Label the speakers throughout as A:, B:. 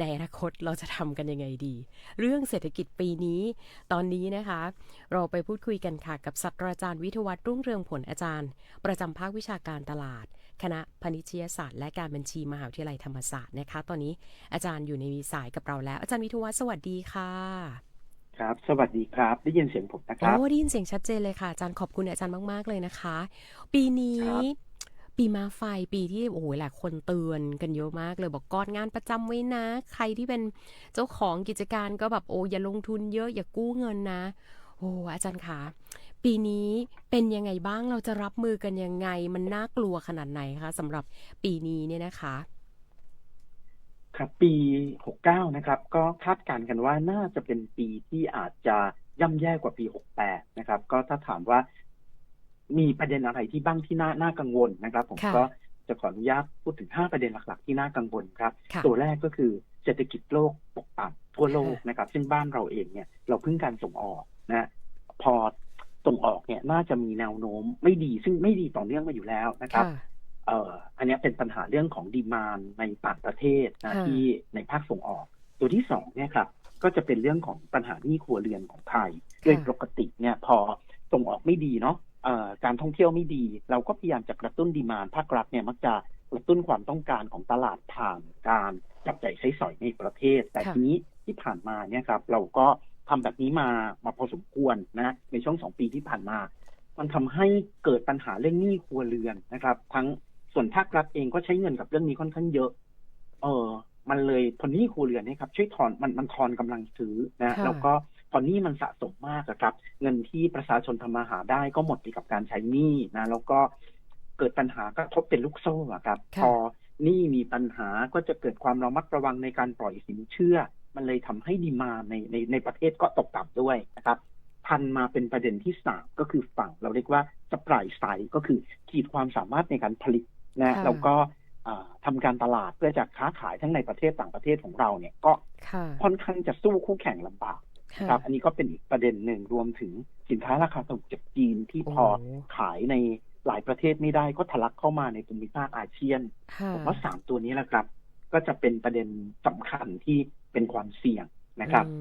A: ในอนาคตเราจะทำกันยังไงดี เรื่องเศรษฐกิจปีนี้ ตอนนี้นะคะ เราไปพูดคุยกันค่ะกับศาสตราจารย์วิทยวัฒน์รุ่งเรืองผลอาจารย์ ประจำภาควิชาการตลาด คณะพณิชยศาสตร์ และการบัญชีมหาวิทยาลัยธรรมศาสตร์นะคะ ตอนนี้อาจารย์อยู่ในสายกับเราแล้ว อาจารย์วิทยวัฒน์สวัสดีค่ะ
B: ครับ สวัสดีครับ ได้ยินเสียงผมนะค
A: โอ้
B: รับ
A: ได้ยินเสียงชัดเจนเลยค่ะอาจารย์ขอบคุณอาจารย์มาก ๆเลยนะคะ ปีนี้
B: ครับ
A: ปีมาไฟปีที่โอ้โหหลายคนเตือนกันเยอะมากเลยบอกกอดงานประจำไว้นะ ใครที่เป็นเจ้าของกิจการก็แบบโอ้อย่าลงทุนเยอะอย่ากู้เงินนะโอ้อาจารย์คะปีนี้เป็นยังไงบ้างเราจะรับมือกันยังไง มันน่ากลัวขนาดไหนคะสำหรับปีนี้เนี่ยนะคะ
B: ครับปี 69 นะครับ ก็คาดการณ์กันว่าน่าจะเป็นปีที่อาจจะย่ำแย่กว่าปี 68 นะครับ ก็ถ้าถามว่า มีประเด็นอะไรที่บ้างที่น่าน่ากังวลนะครับ ผม
A: ค่ะ
B: ก็จะขออนุญาตพูดถึง 5 ประเด็นหลัก ๆ ที่น่ากังวลครับ
A: ค่ะ
B: ตัวแรกก็คือเศรษฐกิจโลกตกต่ำทั่วโลกนะครับ ซึ่งบ้านเราเองเนี่ยเราพึ่งการส่งออกนะพอส่งออกเนี่ยน่าจะมีแนวโน้มไม่ดีซึ่งไม่ดีต่อเนื่องมาอยู่แล้วนะครับ
A: ค่ะ
B: เอ่ออันเนี้ยเป็นปัญหาเรื่องของดีมานในต่างประเทศนะ
A: ค่ะ
B: ที่ในภาคส่งออก ตัวที่สองเนี่ยครับก็จะเป็นเรื่องของปัญหาหนี้ครัวเรือนของไทยโดยปกติเนี่ยพอส่งออกไม่ดีเนาะเอ่อ การท่องเที่ยวไม่ดี เราก็พยายามจะกระตุ้นดีมานภาครัฐเนี่ยมักจะกระตุ้นความต้องการของตลาดผ่านการจับจ่ายใช้สอยในประเทศ แต่
A: ค่ะ
B: ทีนี้ที่ผ่านมาเนี่ยครับ เราก็ทำแบบนี้มามาพอสมควรนะในช่วงสองปีที่ผ่านมา มันทำให้เกิดปัญหาเรื่องหนี้ครัวเรือนนะครับ ทั้งส่วนภาครัฐเองก็ใช้เงินกับเรื่องนี้ค่อนข้างเยอะ เออมันเลยพอหนี้ครัวเรือนเนี่ยครับช่วยถอนมันมันทอนกำลังซื้อนะ
A: ค่ะ
B: แล้วก็พ อหนี้มันสะสมมากอะครับ เงินที่ประชาชนทำมาหาได้ก็หมดไปกับการใช้หนี้นะ แล้วก็เกิดปัญหากระทบเป็นลูกโซ่อะครับ
A: ค่ะ
B: พอหนี้มีปัญหาก็จะเกิดความระมัดระวังในการปล่อยสินเชื่อ มันเลยทำให้ดีมาในในในประเทศก็ตกต่ำด้วยนะครับพันมาเป็นประเด็นที่สามก็คือฝั่งเราเรียกว่าสป라이ไซด์ก็คือขีดความสามารถในการผลิตนะ
A: ค่ะ
B: แล้วก็อ่าทำการตลาดเพื่อจะค้าขายทั้งในประเทศต่างประเทศของเราเนี่ยก็
A: ค่ะ
B: ค่อนข้างจะสู้คู่แข่งลำบาก
A: ค่ะ
B: ครับ อันนี้ก็เป็นอีกประเด็นหนึ่งรวมถึงสินค้าราคาถูกจากจีนที่พอ
A: โอ้
B: ขายในหลายประเทศไม่ได้ก็ทะลักเข้ามาในภูมิภาคอาเซียน
A: ค่ะ
B: ผมว่าสามตัวนี้แหละครับ ก็จะเป็นประเด็นสำคัญที่เป็นความเสี่ยงนะครับ
A: อื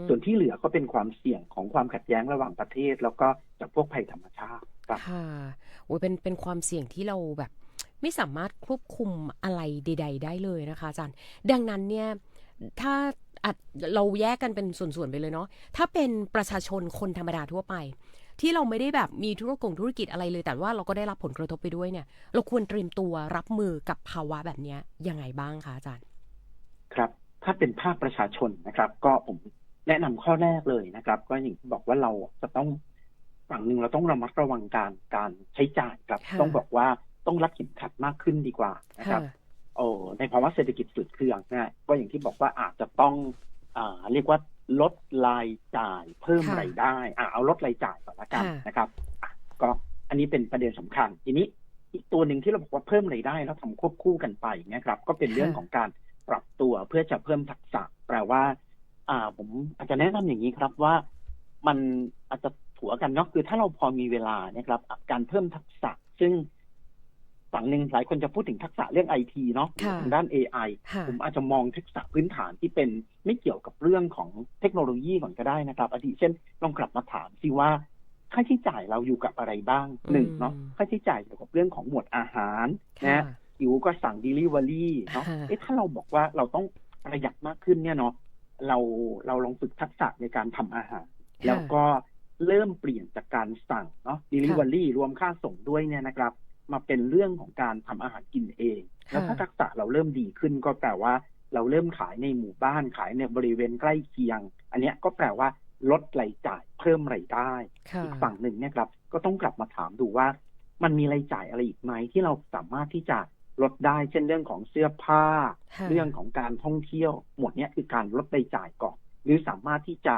A: ม
B: ส่วนที่เหลือก็เป็นความเสี่ยงของความขัดแย้งระหว่างประเทศ แล้วก็จากพวกภัยธรรมชาติครับ
A: ค่ะโอ้ยเป็นเป็นความเสี่ยงที่เราแบบ ไม่สามารถควบคุมอะไรใด ๆ ได้เลยนะคะอาจารย์ ดังนั้นเนี่ยถ้าอัด เราแยกกันเป็นส่วนๆไปเลยเนาะถ้าเป็นประชาชนคนธรรมดาทั่วไป ที่เราไม่ได้แบบมีธุรกงธุรกิจอะไรเลย แต่ว่าเราก็ได้รับผลกระทบไปด้วยเนี่ย เราควรเตรียมตัวรับมือกับภาวะแบบเนี้ยยังไงบ้างคะอาจารย์
B: ครับ ถ้าเป็นภาคประชาชนนะครับ ก็ผมแนะนำข้อแรกเลยนะครับ ก็อย่างที่บอกว่าเราจะต้องฝั่งหนึ่งเราต้องระมัดระวังการการใช้จ่ายครับ
A: ค่ะ
B: ต้องบอกว่าต้องรัดเข็มขัดมากขึ้นดีกว่านะครับ โอ้ในภาวะเศรษฐกิจฝืดเคืองนะก็อย่างที่บอกว่าอาจจะต้องอ่าเรียกว่าลดรายจ่ายเพิ่ม
A: ค่ะ
B: รายได้อ่าเอาลดรายจ่ายก่อนละกัน
A: ค่ะ
B: นะครับอะก็อันนี้เป็นประเด็นสำคัญ ทีนี้อีกตัวหนึ่งที่เราบอกว่าเพิ่มรายได้แล้วทำควบคู่กันไปนะครับ ก็เป็นเรื่องของการปรับตัวเพื่อจะเพิ่มทักษะแปลว่า อ่า ผมอาจจะแนะนำอย่างนี้ครับว่ามันอาจจะถัวกันเนาะคือถ้าเราพอมีเวลาเนี่ยครับ การเพิ่มทักษะ ซึ่ง ฝั่งหนึ่งหลายคนจะพูดถึงทักษะเรื่องไอทีเนาะ
A: ค่ะ
B: ทางด้าน AI
A: ค่ะ
B: ผมอาจจะมองทักษะพื้นฐานที่เป็นไม่เกี่ยวกับเรื่องของเทคโนโลยีก่อนก็ได้นะครับอาทิเช่นลองกลับมาถามสิว่า ค่าใช้จ่ายเราอยู่กับอะไรบ้างหนึ่งเนาะ
A: อืม
B: ค่าใช้จ่ายเกี่ยวกับเรื่องของหมวดอาหาร
A: ค่ะ
B: นะหิวก็สั่ง Delivery เนาะ
A: ค่ะ
B: เอ๊ะถ้าเราบอกว่าเราต้องประหยัดมากขึ้นเนี่ยเนาะเราเราลองฝึกทักษะในการทำอาหาร แล้วก็เริ่มเปลี่ยนจากการสั่งเนาะ Delivery รวมค่าส่งด้วยเนี่ยนะครับ มาเป็นเรื่องของการทำอาหารกินเอง
A: ค่ะ
B: แล้วถ้าทักษะเราเริ่มดีขึ้นก็แปลว่า เราเริ่มขายในหมู่บ้านขายในบริเวณใกล้เคียง อันเนี้ยก็แปลว่าลดรายจ่ายเพิ่มรายได้
A: ค่ะ
B: อีกฝั่งหนึ่งเนี่ยครับ ก็ต้องกลับมาถามดูว่า มันมีรายจ่ายอะไรอีกไหมที่เราสามารถที่จะลดได้เช่นเรื่องของเสื้อผ้า
A: ค่ะ
B: เรื่องของการท่องเที่ยว หมดเนี้ยคือการลดรายจ่ายก่อน หรือสามารถที่จะ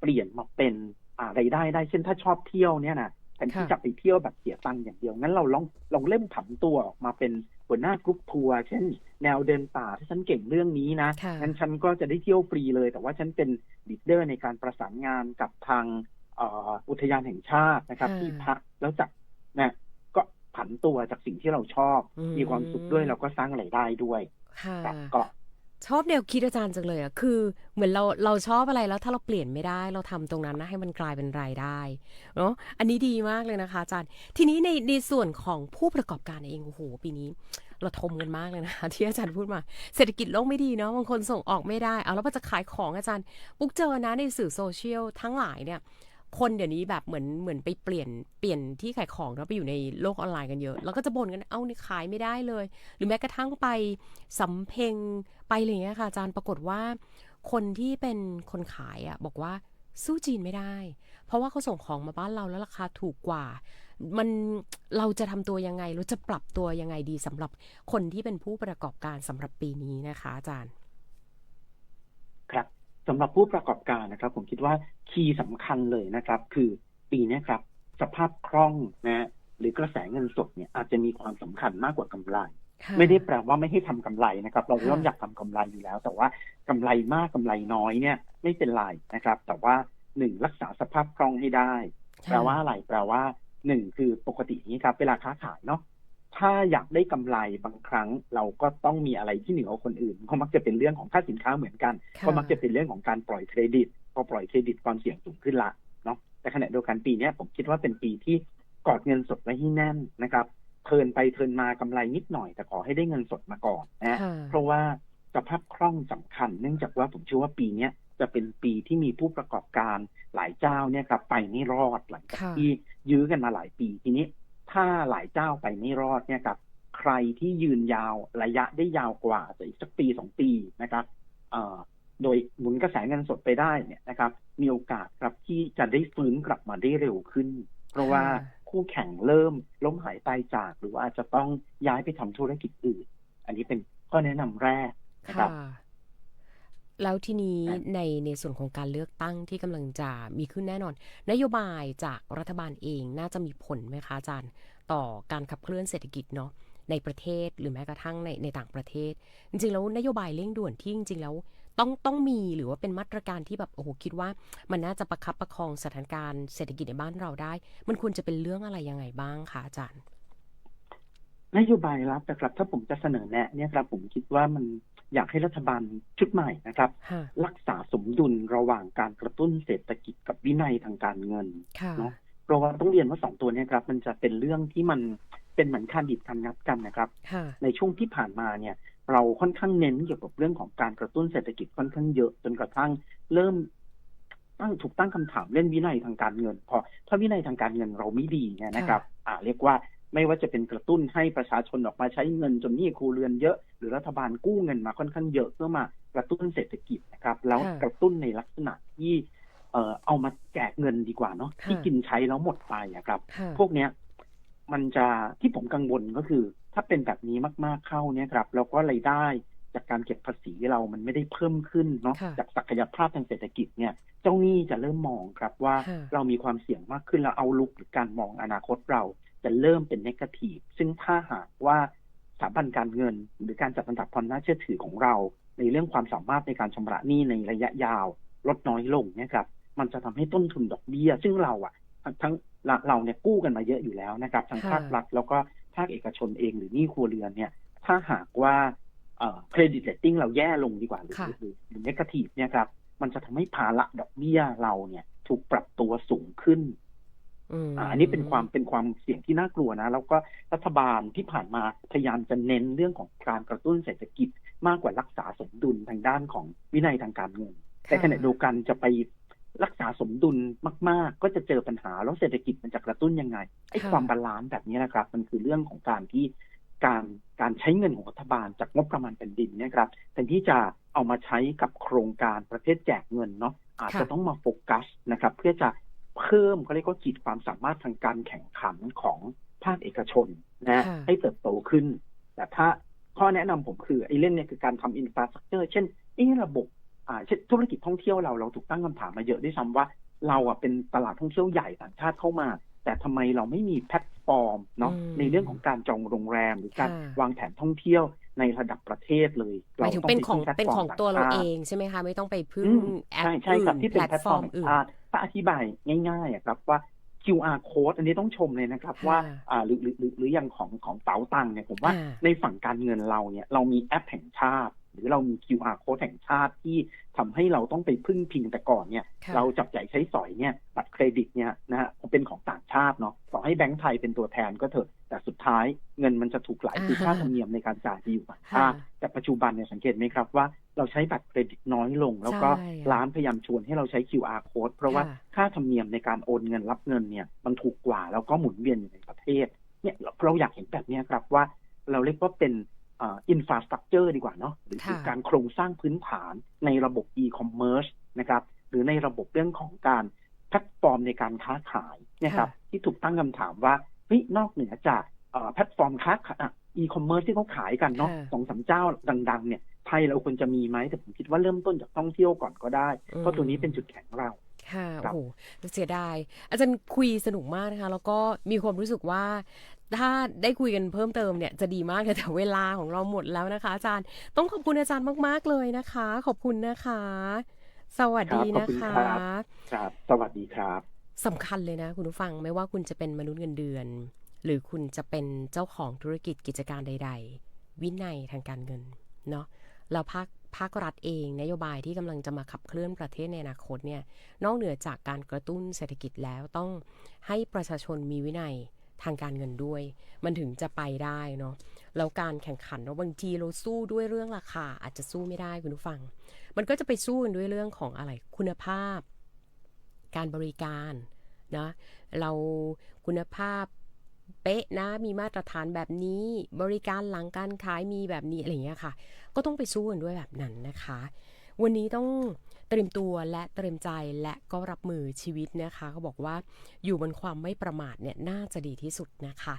B: เปลี่ยนมาเป็นอะไรายได้ได้ เช่นถ้าชอบเที่ยวเนี่ยนะ แทนที่
A: ค่ะ
B: จะไปเที่ยวแบบเสียตังค์อย่างเดียว งั้นเราลองลองเริ่มผันตัวออกมาเป็นหัวหน้ากรุ๊ปทัวร์ เช่น แนวเดินป่าถ้าฉันเก่งเรื่องนี้นะ
A: ค่ะ
B: งั้นฉันก็จะได้เที่ยวฟรีเลย แต่ว่าฉันเป็นลีดเดอร์ในการประสานงานกับทางเอ่ออุทยานแห่งชาตินะครับ
A: ค่ะ
B: ที่พักแล้วจัดนะก็ผันตัวจากสิ่งที่เราชอบ
A: อืม
B: มีความสุขด้วยแล้วก็สร้างรายได้ด้วย
A: ค่ะ
B: ครับก็
A: ชอบแนวคิดอาจารย์จังเลยอะคือเหมือนเราเราชอบอะไรแล้วถ้าเราเปลี่ยนไม่ได้ เราทำตรงนั้นนะให้มันกลายเป็นรายได้เนาะอันนี้ดีมากเลยนะคะอาจารย์ ทีนี้ในในส่วนของผู้ประกอบการเองโอ้โหปีนี้ เราทมกันมากเลยนะคะที่อาจารย์พูดมา เศรษฐกิจโลกไม่ดีเนาะบางคนส่งออกไม่ได้ เอาแล้วพอจะขายของอาจารย์ปุ๊กเจอนะในสื่อโซเชียลทั้งหลายเนี่ย คนเดี๋ยวนี้แบบเหมือนเหมือนไปเปลี่ยนเปลี่ยนที่ขายของแล้วไปอยู่ในโลกออนไลน์กันเยอะ แล้วก็จะบ่นกันเอานี่ขายไม่ได้เลย หรือแม้กระทั่งไปสำเพ็งไปอะไรอย่างเงี้ยค่ะอาจารย์ปรากฏว่า คนที่เป็นคนขายอะบอกว่าสู้จีนไม่ได้ เพราะว่าเขาส่งของมาบ้านเราแล้วราคาถูกกว่า มันเราจะทำตัวยังไงเราจะปรับตัวยังไงดีสำหรับคนที่เป็นผู้ประกอบการสำหรับปีนี้นะคะ อาจารย์
B: สำหรับผู้ประกอบการนะครับ ผมคิดว่าคีย์สำคัญเลยนะครับ คือปีเนี้ยครับ สภาพคล่องนะหรือกระแสเงินสดเนี่ยอาจจะมีความสำคัญมากกว่ากำไร
A: ค่ะ
B: ไม่ได้แปลว่าไม่ให้ทำกำไรนะครับ เรา
A: ค่ะ
B: ย่อมอยากทำกำไรอยู่แล้ว แต่ว่ากำไรมากกำไรน้อยเนี่ย ไม่เป็นไรนะครับ แต่ว่าหนึ่งรักษาสภาพคล่องให้ได้ แปลว่าอะไรแปลว่าหนึ่งคือปกตินี้ครับ เวลาค้าขายเนาะ ถ้าอยากได้กำไรบางครั้ง เราก็ต้องมีอะไรที่เหนือกว่าคนอื่นก็มักจะเป็นเรื่องของค่าสินค้าเหมือนกัน
A: ค่ะ
B: ก็มักจะเป็นเรื่องของการปล่อยเครดิตพอปล่อยเครดิตความเสี่ยงสูงขึ้นละเนาะแต่ขณะเดียวกันปีเนี้ยผมคิดว่าเป็นปีที่กอดเงินสดไว้ให้แน่นนะครับเทิร์นไปเทิร์นมากำไรนิดหน่อย แต่ขอให้ได้เงินสดมาก่อนนะ
A: ค่ะ
B: เพราะว่าสภาพคล่องสำคัญ เนื่องจากว่าผมเชื่อว่าปีเนี้ยจะเป็นปีที่มีผู้ประกอบการหลายเจ้าเนี่ยครับไปไม่รอดหลังจาก
A: ค่ะ
B: ที่ยื้อกันมาหลายปีทีนี้ ถ้าหลายเจ้าไปไม่รอดเนี่ยครับใครที่ยืนยาวระยะได้ยาวกว่าจะอีกสักปีสองปีนะครับเอ่อโดยหมุนกระแสเงินสดไปได้เนี่ยนะครับ มีโอกาสครับที่จะได้ฟื้นกลับมาได้เร็วขึ้น เพราะว่า
A: ค่ะ
B: คู่แข่งเริ่มล้มหายตายจาก หรือว่าอาจจะต้องย้ายไปทำธุรกิจอื่น อันนี้เป็นข้อแนะนำแรกนะค
A: ค่ะ
B: รับ
A: แล้วทีนี้
B: ครับ
A: ในในส่วนของการเลือกตั้งที่กำลังจะมีขึ้นแน่นอน นโยบายจากรัฐบาลเองน่าจะมีผลไหมคะอาจารย์ ต่อการขับเคลื่อนเศรษฐกิจเนาะในประเทศหรือแม้กระทั่งในในต่างประเทศ จริงๆแล้วนโยบายเร่งด่วนที่จริงๆแล้วต้องต้องมีหรือว่าเป็นมาตรการที่แบบโอ้โหคิดว่า มันน่าจะประคับประคองสถานการณ์เศรษฐกิจในบ้านเราได้ มันควรจะเป็นเรื่องอะไรยังไงบ้างคะอาจารย์
B: นโยบายรัฐนะครับ ถ้าผมจะเสนอแนะเนี่ยครับผมคิดว่ามันอยากให้รัฐบาลชุดใหม่นะครับ
A: ค่ะ
B: รักษาสมดุลระหว่างการกระตุ้นเศรษฐกิจกับวินัยทางการเงิน
A: ค่ะ
B: เนาะเพราะว่าต้องเรียนว่าสองตัวเนี้ครับ มันจะเป็นเรื่องที่มันเป็นเหมือนคานดิดคันงัดกันนะครับ
A: ค่ะ
B: ในช่วงที่ผ่านมาเนี่ยเราค่อนข้างเน้นเกี่ยวกับเรื่องของการกระตุ้นเศรษฐกิจค่อนข้างเยอะจนกระทั่งเริ่มตั้งถูกตั้งคำถามเล่นวินัยทางการเงิน พอถ้าวินัยทางการเงินเราไม่ดีเนี่ยนะครับ อ่าเรียกว่า ไม่ว่าจะเป็นกระตุ้นให้ประชาชนออกมาใช้เงินจนหนี้ครัวเรือนเยอะ หรือรัฐบาลกู้เงินมาค่อนข้างเยอะเพื่อมากระตุ้นเศรษฐกิจนะครับ แล้ว
A: ค่ะ
B: กระตุ้นในลักษณะที่เอ่อเอามาแจกเงินดีกว่าเนาะ
A: ค่ะ
B: ที่กินใช้แล้วหมดไปอะครับ
A: ค่ะ
B: พวกเนี้ยมันจะที่ผมกังวลก็คือ ถ้าเป็นแบบนี้มากๆเข้าเนี่ยครับแล้วก็รายได้จากการเก็บภาษีเรามันไม่ได้เพิ่มขึ้นเนาะ
A: ค่ะ
B: จากศักยภาพทางเศรษฐกิจเนี่ยเจ้าหนี้จะเริ่มมองครับว่า
A: ค่ะ
B: เรามีความเสี่ยงมากขึ้นแล้วเอาลุกหรือการมองอนาคตเรา จะเริ่มเป็นนกาทีฟซึ่งถ้าหากว่าสถาบันการเงิน หรือการจัดอันดับความน่าเชื่อถือของเรา ในเรื่องความสามารถในการชำระหนี้ในระยะยาว ลดน้อยลงเนี่ยครับมันจะทำให้ต้นทุนดอกเบี้ย ซึ่งเราอะทั้งทั้งเราเราเนี่ยกู้กันมาเยอะอยู่แล้วนะครับทั้ง
A: ค่ะ
B: ภาครัฐแล้วก็ภาคเอกชนเองหรือหนี้ครัวเรือนเนี่ย ถ้าหากว่าเครดิตเรตติ้งเราแย่ลงดีกว่า หรือ
A: ค่ะ
B: หรือหรือเนกาทีฟเนี่ยครับมันจะทำให้ภาระดอกเบี้ยเราเนี่ยถูกปรับตัวสูงขึ้น
A: ม
B: อันนี้เป็นความเป็นความเสี่ยงที่น่ากลัวนะ แล้วก็รัฐบาลที่ผ่านมาพยายามจะเน้นเรื่องของการกระตุ้นเศรษฐกิจมากกว่ารักษาสมดุลทางด้านของวินัยทางการเงิน แต่ขณะเดียวกันจะไปรักษาสมดุลมาก ๆ ก็จะเจอปัญหาแล้วเศรษฐกิจมันจะกระตุ้นยังไงไอ้
A: ค
B: วามบาลานซ์แบบนี้นะครับ มันคือเรื่องของการที่การการใช้เงินของรัฐบาลจากงบประมาณแผ่นดินเนี่ยครับแทนที่จะเอามาใช้กับโครงการประเภทแจกเงินเนาะอาจจะต้องมาโฟกัสนะครับ เพื่อจะ เพิ่มเขาเรียกว่าขีดความสามารถทางการแข่งขันของภาคเอกชนนะ
A: ค่ะ
B: ให้เติบโตขึ้น แต่ถ้าข้อแนะนำผมคือไอ้เรื่องเนี่ยคือการทำอินฟราสตรักเจอร์เช่นเอะระบบอ่าเช่นธุรกิจท่องเที่ยวเราเราถูกตั้งคำถามมาเยอะด้วยซ้ำว่า เราอะเป็นตลาดท่องเที่ยวใหญ่ต่างชาติเข้ามา แต่ทำไมเราไม่มีแพลตฟอร์มเนาะ
A: อืม
B: ในเรื่องของการจองโรงแรมหรือการ
A: ค่ะ
B: วางแผนท่องเที่ยว ในระดับประเทศเลย
A: หมายถึง
B: ต้
A: เป็นของ
B: ไพึ่แพลต
A: เป็น
B: ฟร์ม
A: ของตัวเรา
B: ต่ช
A: เอ
B: ติ
A: งใช่ไหมคะ ไม่ต้องไปพึ่ง
B: อืม
A: แอป
B: ใช่ใช่ครับ
A: อื่น
B: ที่เป็น
A: แพล
B: แพล
A: ต
B: ต
A: ฟ
B: ฟ
A: อ
B: อ
A: ร์
B: ร์
A: ม
B: ม
A: อื่น
B: อ่าถ้าอธิบายง่ายๆอะครับว่า QR code อันนี้ต้องชมเลยนะครับ
A: ค่ะ
B: ว่าอ่าหรือหรือหรือหรืออย่างของของเป๋าตังค์เนี่ยผมว่า
A: อ่า
B: ในฝั่งการเงินเราเนี่ยเรามีแอปแห่งชาติ หรือเรามี QR code แห่งชาติที่ทำให้เราต้องไปพึ่งพิงแต่ก่อนเนี่ย
A: ค่ะ
B: เราจับใจ่ายใช้สอยเนี่ยบัตรเครดิตเนี่ยนะฮะเป็นของต่างชาติเนาะต่อให้แบงก์ไทยเป็นตัวแทนก็เถอะแต่สุดท้ายเงินมันจะถูกไหลคือค่าธรรมเนียมในการจ่ายไปอยู่ต่างชาติ
A: ค่ะ
B: แต่ปัจจุบันเนี่ยสังเกตไหมครับว่าเราใช้บัตรเครดิตน้อยลง แล้วก็
A: ใช่
B: ร้านพยายามชวนให้เราใช้ QR code เพราะว่า
A: ค่ะ
B: ค่าธรรมเนียมในการโอนเงินรับเงินเนี่ยมันถูกกว่าแล้วก็หมุนเวียนอยู่ในประเทศเนี่ยเราอยากเห็นแบบเนี้ยครับว่าเราเรียกว่าเป็น อินฟาสตรักเจอร์ดีกว่าเนาะหรือคือ
A: ค่ะ
B: การโครงสร้างพื้นฐานในระบบ e-commerce นะครับหรือในระบบเรื่องของการแพลตฟอร์มในการค้าขายเนะครับ
A: ค่ะ
B: ที่ถูกตั้งคำถามว่าเฮ้ยนอกเหนือจากเอ่อแพลตฟอร์มค้าขายอะ e-commerce ที่เขาขายกันเนาะ
A: ค่ะ
B: สองสามเจ้าดัง ๆ เนี่ยไทยเราควรจะมีไหมแต่ผมคิดว่าเริ่มต้นจากท่องเที่ยวก่อนก็ได้ เพราะตัวนี้เป็นจุดแข็งเรา
A: ค่ะ
B: ครั
A: โอ้
B: บ
A: โหเสียดาย อาจารย์คุยสนุกมากนะคะ แล้วก็มีความรู้สึกว่า ถ้าได้คุยกันเพิ่มเติมเนี่ยจะดีมากเลยแต่เวลาของเราหมดแล้วนะคะ อาจารย์ ต้องขอบคุณอาจารย์มาก ๆ เลยนะคะ ขอบคุณนะคะ สวัสดี
B: ครับขอบ
A: นะ
B: คุณ
A: คะ
B: ครับครับ สวัสดีครับ
A: สำคัญเลยนะ คุณผู้ฟังไม่ว่าคุณจะเป็นมนุษย์เงินเดือน หรือคุณจะเป็นเจ้าของธุรกิจกิจการใด ๆ วินัยทางการเงินเนาะแล้วภาคภาครัฐเองนโยบายที่กำลังจะมาขับเคลื่อนประเทศในอนาคตเนี่ยนอกเหนือจากการกระตุ้นเศรษฐกิจแล้วต้องให้ประชาชนมีวินัย ทางการเงินด้วย มันถึงจะไปได้เนาะแล้วการแข่งขันเนาะบางทีเราสู้ด้วยเรื่องราคาอาจจะสู้ไม่ได้คุณผู้ฟัง มันก็จะไปสู้กันด้วยเรื่องของอะไรคุณภาพ การบริการนะเราคุณภาพเป๊ะนะมีมาตรฐานแบบนี้บริการหลังการขายมีแบบนี้อะไรเงี้ยค่ะ ก็ต้องไปสู้กันด้วยแบบนั้นนะคะ วันนี้ต้อง เตรียมตัวและเตรียมใจและก็รับมือชีวิตนะคะเขาบอกว่าอยู่บนความไม่ประมาทเนี่ยน่าจะดีที่สุดนะคะ